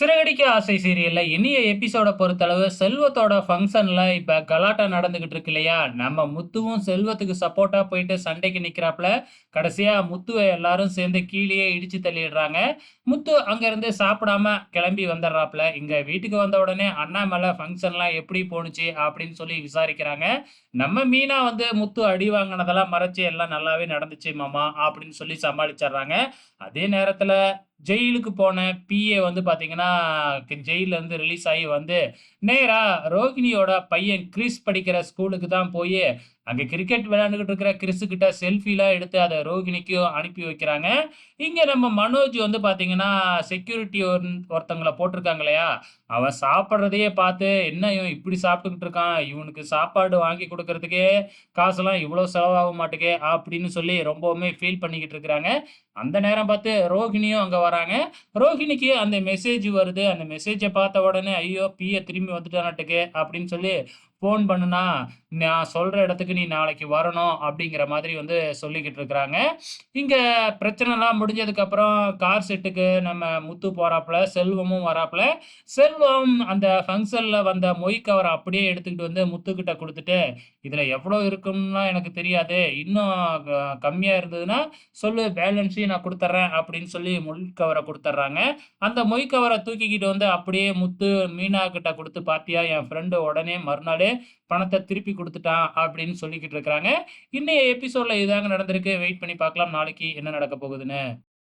சிறகடிக்க ஆசை சீரியல்ல இனிய எபிசோட பொறுத்தளவு செல்வத்தோட ஃபங்க்ஷன்ல இப்ப கலாட்டா நடந்துகிட்டு இருக்கு இல்லையா? நம்ம முத்துவும் செல்வத்துக்கு சப்போர்ட்டா போயிட்டு சண்டைக்கு நிக்கிறாப்ல கடைசியா முத்துவை எல்லாரும் சேர்ந்து கீழேயே இடிச்சு தள்ளிடுறாங்க. முத்து அங்க இருந்து சாப்பிடாம கிளம்பி வந்துடுறாப்ல இங்க வீட்டுக்கு வந்த உடனே அண்ணாமலை ஃபங்க்ஷன்லாம் எப்படி போணுச்சு அப்படின்னு சொல்லி விசாரிக்கிறாங்க. நம்ம மீனா வந்து முத்து அடி வாங்கினதெல்லாம் மறைச்சு எல்லாம் நல்லாவே நடந்துச்சு மாமா அப்படின்னு சொல்லி சமாளிச்சிடுறாங்க. அதே நேரத்துல ஜெயிலுக்கு போன பிஏ வந்து பார்த்தீங்கன்னா, ஜெயிலேருந்து ரிலீஸ் ஆகி வந்து, நேராக ரோகிணியோட பையன் கிறிஸ் படிக்கிற ஸ்கூலுக்கு தான் போய் அங்கே கிரிக்கெட் விளையாண்டுக்கிட்டு இருக்கிற கிறிஸுக்கிட்ட செல்ஃபிலாம் எடுத்து அதை ரோகிணிக்கும் அனுப்பி வைக்கிறாங்க. இங்கே நம்ம மனோஜ் வந்து பார்த்தீங்கன்னா, செக்யூரிட்டி ஒன் ஒருத்தங்கள போட்டிருக்காங்க இல்லையா? அவன் சாப்பிட்றதையே பார்த்து, "என்ன இவன் இப்படி சாப்பிட்டுக்கிட்டு இருக்கான்? இவனுக்கு சாப்பாடு வாங்கி கொடுக்கறதுக்கே காசெல்லாம் இவ்வளோ செலவாக மாட்டுக்கே!" அப்படின்னு சொல்லி ரொம்பவுமே ஃபீல் பண்ணிக்கிட்டு இருக்கிறாங்க. அந்த நேரம் பார்த்து ரோகிணியும் அங்கே வராங்க. ரோகிணிக்கு அந்த மெசேஜ் வருது. அந்த மெசேஜை பார்த்த உடனே, "ஐயோ! பிஏ திரும்பி வந்துட்டானாட்டுக்கு" அப்படின்னு சொல்லி ஃபோன் பண்ணுனா, "நான் சொல்கிற இடத்துக்கு நீ நாளைக்கு வரணும்." அப்படிங்கிற மாதிரி வந்து சொல்லிக்கிட்டு இருக்கிறாங்க. இங்கே பிரச்சனைலாம் முடிஞ்சதுக்கப்புறம் கார் செட்டுக்கு நம்ம முத்து போகிறாப்புல செல்வமும் வராப்புல செல்வம் அந்த ஃபங்க்ஷனில் வந்த மொய் கவரை அப்படியே எடுத்துக்கிட்டு வந்து முத்துக்கிட்ட கொடுத்துட்டு இதில் எவ்வளோ இருக்கும்னா எனக்கு தெரியாது. இன்னும் க இருந்ததுன்னா சொல்லு பேலன்ஸையும் நான் கொடுத்துட்றேன் அப்படின்னு சொல்லி மொய் கவரை கொடுத்துட்றாங்க அந்த மொய் கவரை தூக்கிக்கிட்டு வந்து அப்படியே முத்து, மீனா கிட்ட கொடுத்து பார்த்தியா என் ஃப்ரெண்டு உடனே மறுநாளே பணத்தை திருப்பி கொடுத்துட்டான் அப்படின்னு சொல்லிக்கிட்டு இருக்கிறாங்க. இன்னைய எபிசோட்ல இதாங்க நடந்திருக்கு. வெயிட் பண்ணி பார்க்கலாம் நாளைக்கு என்ன நடக்க போகுதுன்னு.